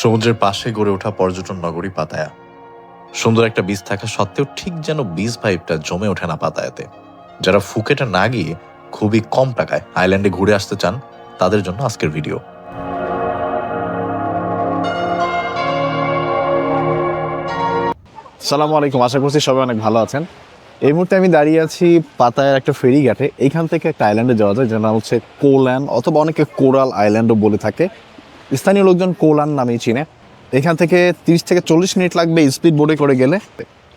সমুদ্রের পাশে গড়ে ওঠা পর্যটন নগরী পাতায়া। সুন্দর একটা বীজ থাকা সত্ত্বেও ঠিক যেন বীজ পাইপটা জমে ওঠে না পাতায়াতে। যারা ফুকেটে না গিয়ে খুবই কম টাকায় আইল্যান্ডে ঘুরে আসতে চান, তাদের জন্য আজকের ভিডিও। সালামু আলাইকুম, আশা করছি সবাই অনেক ভালো আছেন। এই মুহূর্তে আমি দাঁড়িয়ে আছি পাতায়ের একটা ফেরি ঘাটে এইখান থেকে একটা আইল্যান্ডে যাওয়া যায়, যার নাম হচ্ছে কোল্যান্ড অথবা অনেকে কোরাল আইল্যান্ডও বলে থাকে। স্থানীয় লোকজন কোলান নামেই চিনে। এখান থেকে তিরিশ থেকে চল্লিশ মিনিট লাগবে স্পিড বোটে করে গেলে।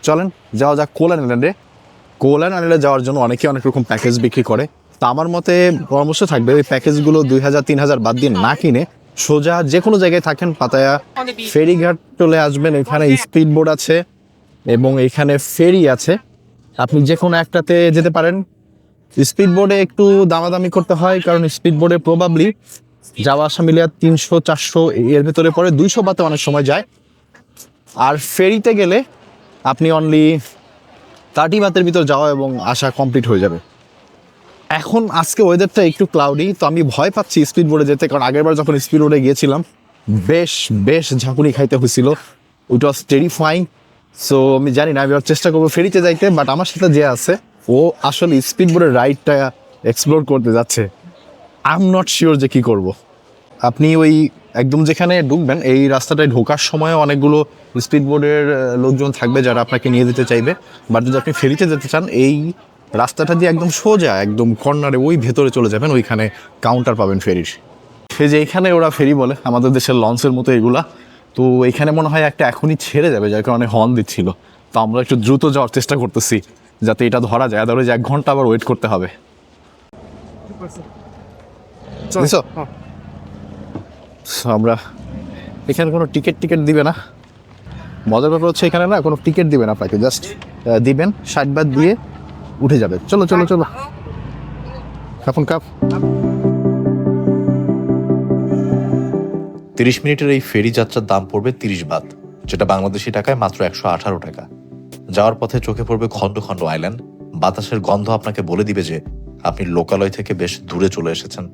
চলেন, যাওয়া যাক কোলান আইল্যান্ডে কোলান আইল্যান্ডে যাওয়ার জন্য অনেকে অনেক রকম প্যাকেজ বিক্রি করে। তা আমার মতে পরামর্শ থাকবে ওই প্যাকেজগুলো দুই হাজার, তিন হাজার বাদ দিয়ে না কিনে সোজা যে কোনো জায়গায় থাকেন, পাতায়া ফেরিঘাট চলে আসবেন। এখানে স্পিড বোট আছে এবং এখানে ফেরি আছে। আপনি যে কোনো একটাতে যেতে পারেন। স্পিড বোর্ডে একটু দামাদামি করতে হয়, কারণ স্পিড বোর্ডে প্রবাবলি যাওয়া আসা মিলিয়ে তিনশো, চারশো, এর ভেতরে পরে দুইশো বাতে অনেক সময় যায়। আর ফেরিতে গেলে আপনি অনলি থার্টি বাতের ভিতর যাওয়া এবং আসা কমপ্লিট হয়ে যাবে। এখন আজকে ওয়েদারটা একটু ক্লাউডি তো আমি ভয় পাচ্ছি স্পিড বোর্ডে যেতে, কারণ আগেরবার যখন স্পিড বোর্ডে গিয়েছিলাম, বেশ বেশ ঝাঁকুনি খাইতে হয়েছিল। উইট ওয়াজ টেরিফাইং সো আমি জানি না, আমি চেষ্টা করব ফেরিতে যাইতে বাট আমার সাথে যে আছে, ও আসলে স্পিড বোর্ডের রাইডটা এক্সপ্লোর করতে যাচ্ছে। আই এম নট শিওর যে কি করব। আপনি ওই একদম যেখানে ঢুকবেন এই রাস্তাটায় ঢোকার সময় অনেকগুলো স্পিড বোর্ডের লোকজন থাকবে যারা আপনাকে নিয়ে যেতে চাইবে। বাট যদি আপনি ফেরিতে যেতে চান এই রাস্তাটা দিয়ে একদম সোজা একদম কর্নারে ওই ভেতরে চলে যাবেন ওইখানে কাউন্টার পাবেন ফেরির। সে যে এইখানে ওরা ফেরি বলে আমাদের দেশের লঞ্চের মতো এগুলা। তো এখানে মনে হয় একটা এখনই ছেড়ে যাবে যার কারণে হর্ন দিচ্ছিল। তো আমরা একটু দ্রুত যাওয়ার চেষ্টা করতেছি যাতে এটা ধরা যায়। আদারওয়াইজ এক ঘণ্টা আবার ওয়েট করতে হবে। আমরা এখানে কোনো টিকিট টিকিট দিবে না। মজার ব্যাপার হচ্ছে এখানে না কোনো টিকিট দিবে না আপনাকে জাস্ট দিবেন ষাট বাদ দিয়ে উঠে যাবে। চলো চলো চলো। কাপুন কাপ তিরিশ মিনিটের এই ফেরি যাত্রার দাম পড়বে তিরিশ বাদ যেটা বাংলাদেশি টাকায় মাত্র একশো আঠারো টাকা। যাওয়ার পথে চোখে পড়বে খণ্ড খণ্ড আইল্যান্ড। বাতাসের গন্ধ আপনাকে বলে দিবে যে আপনি লোকালয় থেকে বেশ দূরে চলে এসেছেন।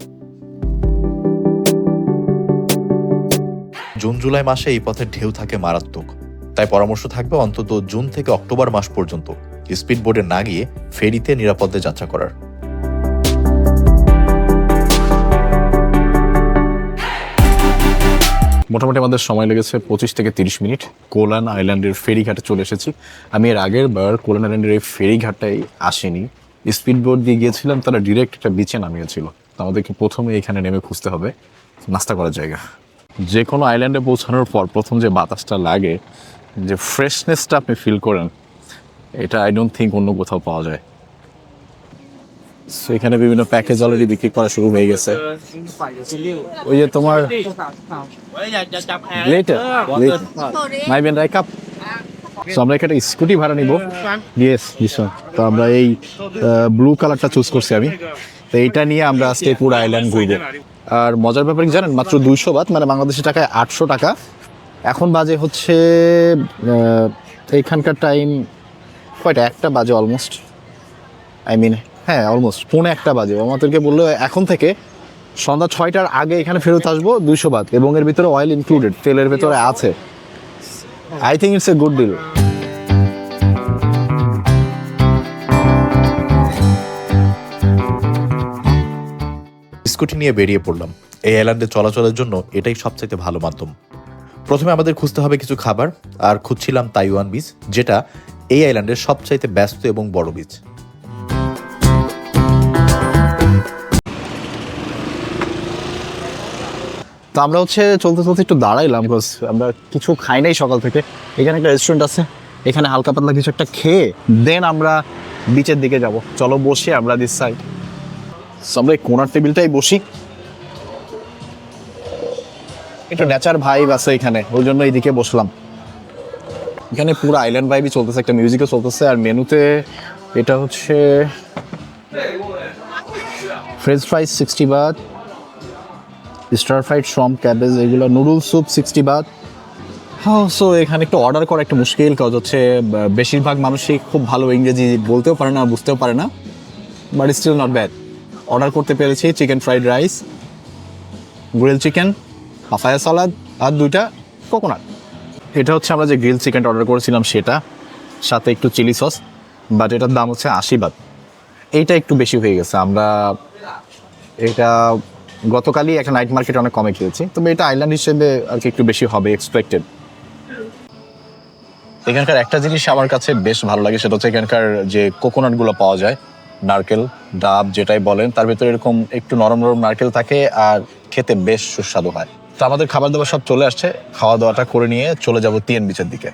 জুন জুলাই মাসে এই পথের ঢেউ থাকে মারাত্মক। তাই পরামর্শ থাকবে অন্তত জুন থেকে অক্টোবর মাস পর্যন্ত স্পিড বোর্ডে না গিয়ে ফেরিতে নিরাপদে যাত্রা করার। মোটামুটি আমাদের সময় লেগেছে পঁচিশ থেকে তিরিশ মিনিট। কোলান আইল্যান্ডের ফেরিঘাটে চলে এসেছি। আমি এর আগের বার কোলান আইল্যান্ডের এই ফেরিঘাটটাই আসিনি। বোট দিয়ে গিয়েছিলাম, তারা ডিরেক্ট একটা বিচে নামিয়েছিল। আমাদেরকে প্রথমে এখানে নেমে খুঁজতে হবে। নাস্তা করার জায়গা। যে কোনো আইল্যান্ডে পৌঁছানোর পর প্রথম যে বাতাসটা লাগে, যে ফ্রেশনেসটা আপনি ফিল করেন, এটা আই ডোন্ট থিঙ্ক অন্য কোথাও পাওয়া যায়। এখানে বিভিন্ন প্যাকেজ অলরেডি বিক্রি করা শুরু হয়ে গেছে। ওই যে তোমার. Later. মাই বেন আমরা এখানে স্কুটি ভাড়া নিব। ইয়েস তো আমরা এই ব্লু কালারটা চুজ করছি আমি। তো এইটা নিয়ে আমরা আজকে পুরো আইল্যান্ড ঘুরবো। আর মজার ব্যাপারে জানেন? মাত্র দুইশো বাত মানে বাংলাদেশের টাকায় আটশো টাকা। এখন বাজে হচ্ছে এইখানকার টাইম কয়টা? একটা বাজে অলমোস্ট আই মিন হ্যাঁ অলমোস্ট পৌনে একটা বাজে। আমাদেরকে বলল, এখন থেকে সন্ধ্যা ছয়টার আগে এখানে ফেরত আসব, দুইশো বাদ। এবং এর ভিতরে অয়েল ইনক্লুডেড তেলের ভেতরে আছে। I think it's a good deal scooty নিয়ে বেরিয়ে পড়লাম। এই আইল্যান্ডে চলাচলের জন্য এটাই সবচাইতে ভালো মাধ্যম। প্রথমে আমাদের খুঁজতে হবে কিছু খাবার, আর খুঁজছিলাম তাইওয়ান বিচ যেটা এই আইল্যান্ডের সবচাইতে ব্যস্ত এবং বড় বিচ তো আমরা হচ্ছে চলতে চলতে একটু দাঁড়াইলাম বিকজ আমরা কিছু খাই নাই সকাল থেকে। এখানে একটা রেস্টুরেন্ট আছে, এখানে হালকা পাতলা কিছু একটা খেয়ে দেন আমরা বিচের দিকে যাব। চলো বসে আমরা দিস সাইড আমরা এই কোনার টেবিলটাই বসি। একটু নেচার ভাইব আছে এখানে, ওই জন্য এইদিকে বসলাম। এখানে পুরো আইল্যান্ড ভাইবই চলতেছে, একটা মিউজিকও চলতেছে, আর মেনুতে এটা হচ্ছে ফ্রেঞ্চ ফ্রাইস সিক্সটি বাদ স্টার ফ্রাইড শ্রম ক্যাবেজ এগুলো নুডল স্যুপ সিক্সটি বাদ হ্যাঁ সো এখানে একটু অর্ডার করা একটা মুশকিল, কাজ হচ্ছে বেশিরভাগ মানুষই খুব ভালো ইংরেজি বলতেও পারে না, বুঝতেও পারে না but still not bad order করতে পেরেছি chicken fried rice, grill chicken papaya salad আর দুইটা কোকোনাট। এটা হচ্ছে আমরা যে গ্রিল চিকেনটা অর্ডার করেছিলাম সেটা, সাথে একটু চিলি সস, বাট এটার দাম হচ্ছে আশি বাদ। এইটা একটু বেশি হয়ে গেছে, আমরা এটা গতকালই একটা নাইট মার্কেটে অনেক কমে খেয়েছি, তবে এটা আইল্যান্ড হিসেবে আর কি একটু বেশি হবে এক্সপেক্টেড এখানকার একটা জিনিস আমার কাছে বেশ ভালো লাগে, সেটা হচ্ছে এখানকার যে কোকোনাটগুলো পাওয়া যায় নারকেল ডাব যেটাই বলেন তার ভিতরে এরকম একটু নরম নরম নারকেল থাকে আর খেতে বেশ সুস্বাদু হয়। তো আমাদের খাবার দাবার সব চলে আসছে। খাওয়া দাওয়াটা করে নিয়ে চলে যাব টিএন বিচের দিকে।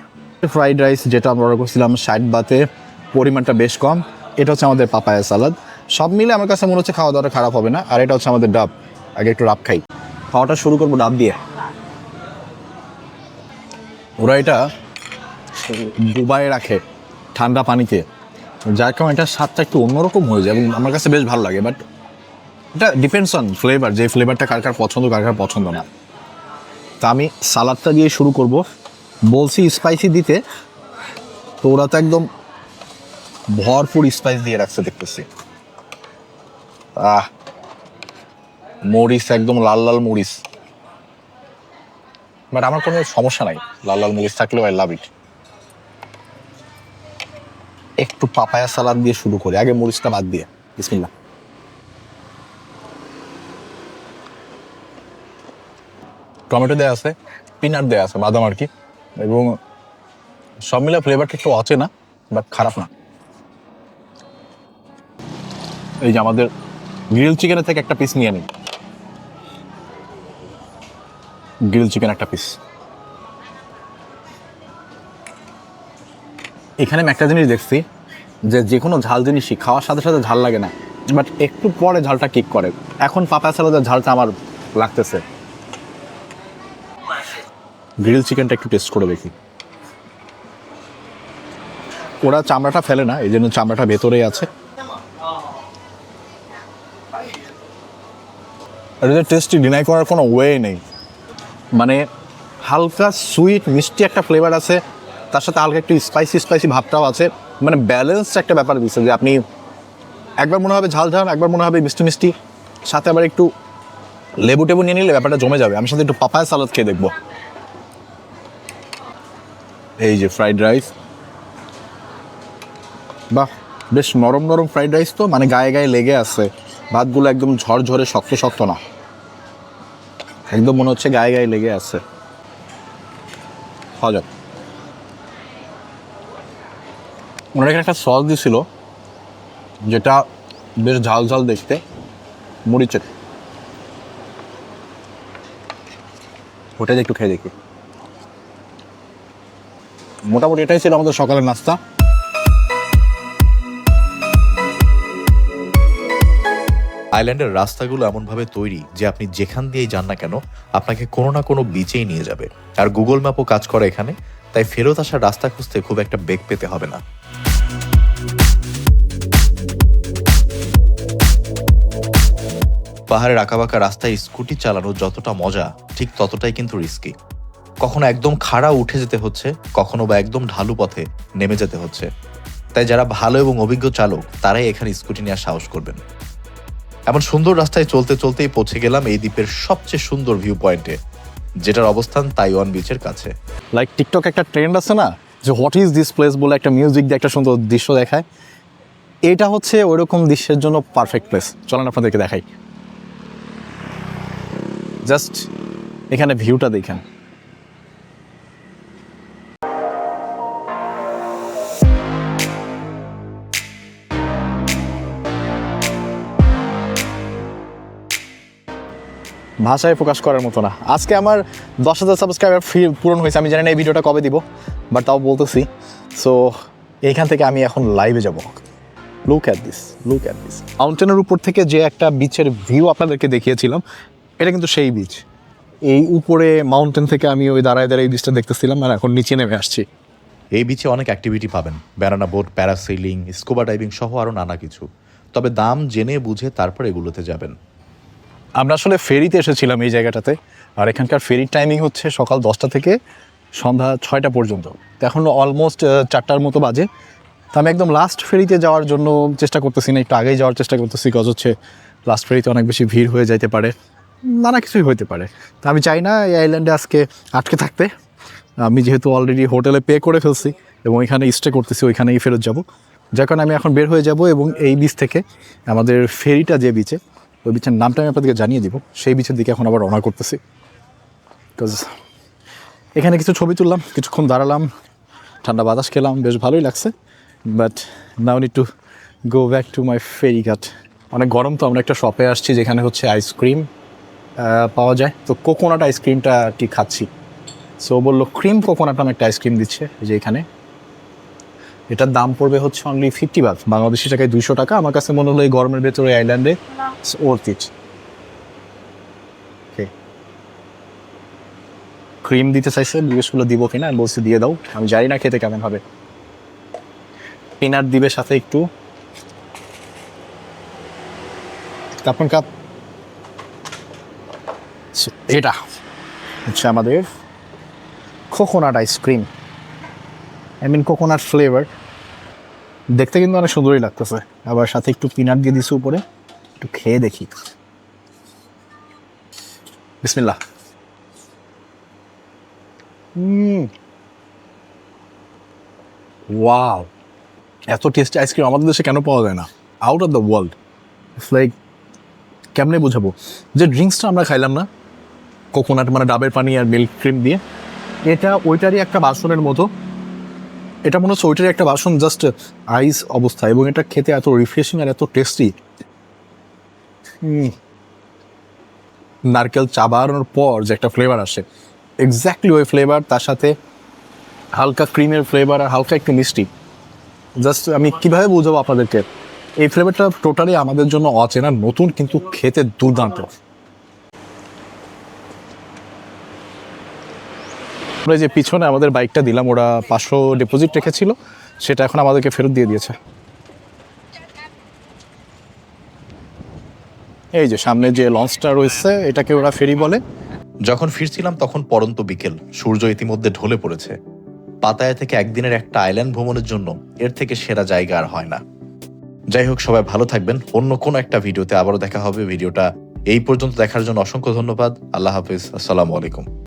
ফ্রাইড রাইস যেটা আমরা অর্ডার করছিলাম ষাট বাতে পরিমাণটা বেশ কম। এটা হচ্ছে আমাদের পাপায়া সালাদ। সব মিলে আমার কাছে মনে হচ্ছে খাওয়া দাওয়াটা খারাপ হবে না। আর এটা হচ্ছে আমাদের ডাব। আগে একটু ডাব খাই। খাওয়াটা শুরু করব ডাব দিয়ে। ওরা এটা ডুবাই রাখে ঠান্ডা পানিতে। যার কারণে এটা স্বাদটা একটু অন্যরকম হয়ে যায় এবং আমার কাছে বেশ ভালো লাগে। বাট এটা ডিপেন্ডস অন ফ্লেভার যে ফ্লেভারটা কার কার পছন্দ, কার কার পছন্দ না। তা আমি সালাদটা দিয়ে শুরু করব। বলছি স্পাইসি দিতে, তো ওরা তো একদম ভরপুর স্পাইস দিয়ে রাখছে দেখতেছি। আহ, মরিচ একদম লাল লাল মরিচ। বাট আমার কোনো সমস্যা নাই, লাল লাল মরিচ থাকলেও আই লাভ ইট একটু পাপায়া সালাদ দিয়ে শুরু করি। আগে মরিচটা বাদ দিয়ে। বিসমিল্লাহ। টমেটো দেওয়া আছে, পিনাট দেওয়া আছে, বাদাম আর কি। এবং সব মিলে ফ্লেভারটা একটু আছে না বাট খারাপ না। এই যে আমাদের গ্রিল চিকেনের থেকে একটা পিস নিয়ে নিই। গ্রিল চিকেন একটা পিস এখানে আমি একটা জিনিস দেখছি যে যে কোনো ঝাল জিনিসই খাওয়ার সাথে সাথে ঝাল লাগে না বাট একটু পরে ঝালটা কিক করে। এখন পাপা সালাদের ঝালটা আমার লাগতেছে। গ্রিল চিকেনটা একটু টেস্ট করে দেখি। ওরা চামড়াটা ফেলে না, এই জন্য চামড়াটা ভেতরেই আছে। এদের টেস্টটি ডিনাই করার কোনো ওয়ে নেই। মানে হালকা সুইট মিষ্টি একটা ফ্লেভার আছে তার সাথে হালকা একটু স্পাইসি স্পাইসি ভাবটাও আছে। মানে ব্যালেন্স একটা ব্যাপার দিচ্ছে যে আপনি একবার মনে হবে ঝাল ঝাল, একবার মনে হবে মিষ্টি মিষ্টি, সাথে আবার একটু লেবু টেবু নিয়ে নিলে ব্যাপারটা জমে যাবে। আমি সাথে একটু পাপায়া সালাদ খেয়ে দেখব। এই যে ফ্রাইড রাইস বাহ, বেশ নরম নরম ফ্রাইড রাইস তো মানে গায়ে গায়ে লেগে আছে। ভাতগুলো একদম ঝরঝরে শক্ত শক্ত না। একদম মনে হচ্ছে গায়ে গায়ে লেগে আছে। খাওয়া যাক ওনারা এখানে একটা সস দিছিল, যেটা বেশ ঝাল ঝাল দেখতে, মরিচের। ওটা একটু খেয়ে দেখি। মোটামুটি এটাই ছিল আমাদের সকালের নাস্তা। আইল্যান্ডের রাস্তাগুলো এমনভাবে তৈরি যে আপনি যেখান দিয়েই যান না কেন, আপনাকে কোনো না কোনো বিচেই নিয়ে যাবে। আর গুগল ম্যাপও কাজ করে এখানে। তাই ফেরত আসার রাস্তা খুঁজতে খুব একটা বেগ পেতে হবে না। পাহাড়ের আঁকাবাঁকা রাস্তায় স্কুটি চালানো যতটা মজা, ঠিক ততটাই কিন্তু রিস্কি কখনো একদম খাড়া উঠে যেতে হচ্ছে, কখনো বা একদম ঢালু পথে নেমে যেতে হচ্ছে। তাই যারা ভালো এবং অভিজ্ঞ চালক, তারাই এখানে স্কুটি নেওয়ার সাহস করবেন। এমন সুন্দর রাস্তায় চলতে চলতেই পৌঁছে গেলাম এই দ্বীপের সবচেয়ে সুন্দর ভিউ পয়েন্টে যেটার অবস্থান তাইওয়ান বিচের কাছে। লাইক টিকটক একটা ট্রেন্ড আছে না, যে হোয়াট ইজ দিস প্লেস বলে একটা মিউজিক দিয়ে একটা সুন্দর দৃশ্য দেখায়। এটা হচ্ছে ওইরকম দৃশ্যের জন্য পারফেক্ট প্লেস চলেন আপনাদেরকে দেখাই। জাস্ট এখানে ভিউটা দেখেন। ভাষায় প্রকাশ করার মতো না। আজকে আমার দশ হাজার সাবস্ক্রাইবার ফি পূরণ হয়েছে। আমি জানি না এই ভিডিওটা কবে দিব বাট তাও বলতেছি। সো এইখান থেকে আমি এখন লাইভে যাব। Look at this look at this মাউন্টেনের উপর থেকে যে একটা বিচের ভিউ আপনাদেরকে দেখিয়েছিলাম, এটা কিন্তু সেই বিচ এই উপরে মাউন্টেন থেকে আমি ওই দাঁড়ায় দাঁড়ায় এই বিচটা দেখতেছিলাম আর এখন নিচে নেমে আসছি। এই বিচে অনেক অ্যাক্টিভিটি পাবেন। Banana boat parasailing scuba diving সহ আরও নানা কিছু। তবে দাম জেনে বুঝে তারপর এগুলোতে যাবেন। আমরা আসলে ফেরিতে এসেছিলাম এই জায়গাটাতে, আর এখানকার ফেরির টাইমিং হচ্ছে সকাল দশটা থেকে সন্ধ্যা ছয়টা পর্যন্ত। এখন অলমোস্ট চারটার মতো বাজে। তো আমি একদম লাস্ট ফেরিতে যাওয়ার জন্য চেষ্টা করতেছি না, একটু আগেই যাওয়ার চেষ্টা করতেছি কজ হচ্ছে লাস্ট ফেরিতে অনেক বেশি ভিড় হয়ে যাইতে পারে। নানা কিছুই হইতে পারে। তো আমি চাই না এই আইল্যান্ডে আজকে আটকে থাকতে। আমি যেহেতু অলরেডি হোটেলে পে করে ফেলছি এবং এখানে স্টে করতেছি, ওইখানেই ফেরত যাব। যার কারণে আমি এখন বের হয়ে যাব এবং এই বিচ থেকে আমাদের ফেরিটা যে বিচে ওই বিচের নামটা আমি আপনাদেরকে জানিয়ে দিব। সেই বিচের দিকে এখন আবার রওনা করতেছি। বিকজ এখানে কিছু ছবি তুললাম, কিছুক্ষণ দাঁড়ালাম, ঠান্ডা বাতাস খেলাম, বেশ ভালোই লাগছে। But now need to go back to my ferry ঘাট। অনেক গরম তো, আমরা একটা শপে আসছি যেখানে হচ্ছে আইসক্রিম পাওয়া যায়। তো কোকোনাট আইসক্রিমটা কি খাচ্ছি। সো বলল ক্রিম কোকোনাট নামে একটা আইসক্রিম দিচ্ছে যে এখানে। এটার দাম পড়বে হচ্ছে অনলি ফিফটি বাদ বাংলাদেশি টাকায় দুশো টাকা। আমার কাছে মনে হলো এই গরমের ভেতরে আইল্যান্ডে ওর্থ ইট ক্রিম দিতে চাইছে জিজ্ঞেস করল দিব কিনা, আমি বলছি দিয়ে দাও। আমি জানি না খেতে কেমন হবে। পিনাট দিবে সাথে একটু। কাপন কাপ। এটা হচ্ছে আমাদের coconut ice cream I mean coconut flavour দেখতে কিন্তু অনেক সুন্দরই লাগতেছে। আবার সাথে একটু পিনাট দিয়ে দিছি উপরে। একটু খেয়ে দেখি। বিসমিল্লাহ। ওয়াও এত টেস্টি আইসক্রিম আমাদের দেশে কেন পাওয়া যায় না? Out of the world it's like কেমনে বোঝাবো? যে ড্রিঙ্কসটা আমরা খাইলাম না কোকোনাট মানে ডাবের পানি আর মিল্ক ক্রিম দিয়ে, এটা ওইটারই একটা বাসনের মতো। এটা মনে হচ্ছে ওইটারই একটা বাসন জাস্ট আইস অবস্থা, এবং এটা খেতে এত রিফ্রেশিং আর এত টেস্টি নারকেল চাবানোর পর যে একটা ফ্লেভার আসে এক্স্যাক্টলি ওই ফ্লেভার তার সাথে হালকা ক্রিমের ফ্লেভার আর হালকা একটু মিষ্টি। জাস্ট আমি কীভাবে বোঝাবো আপনাদেরকে? এই ফ্লেভারটা টোটালি আমাদের জন্য অচেনা, নতুন, কিন্তু খেতে দুর্দান্ত। আমরা যে পিছনে আমাদের বাইকটা দিলাম, ওরা পাঁচশো ডিপোজিট রেখেছিল, সেটা এখন আমাদেরকে ফেরত দিয়ে দিয়েছে। এই যে সামনে যে লঞ্চটা রয়েছে, এটাকে ওরা ফেরি বলে। যখন ফিরছিলাম তখন পরন্ত বিকেল, সূর্য ইতিমধ্যে ঢলে পড়েছে। পাতায়া থেকে একদিনের একটা আইল্যান্ড ভ্রমণের জন্য এর থেকে সেরা জায়গা আর হয় না। যাই হোক, সবাই ভালো থাকবেন। অন্য কোনো একটা ভিডিওতে আবারও দেখা হবে। ভিডিওটা এই পর্যন্ত দেখার জন্য অসংখ্য ধন্যবাদ। আল্লাহ হাফিজ। আসসালামু আলাইকুম।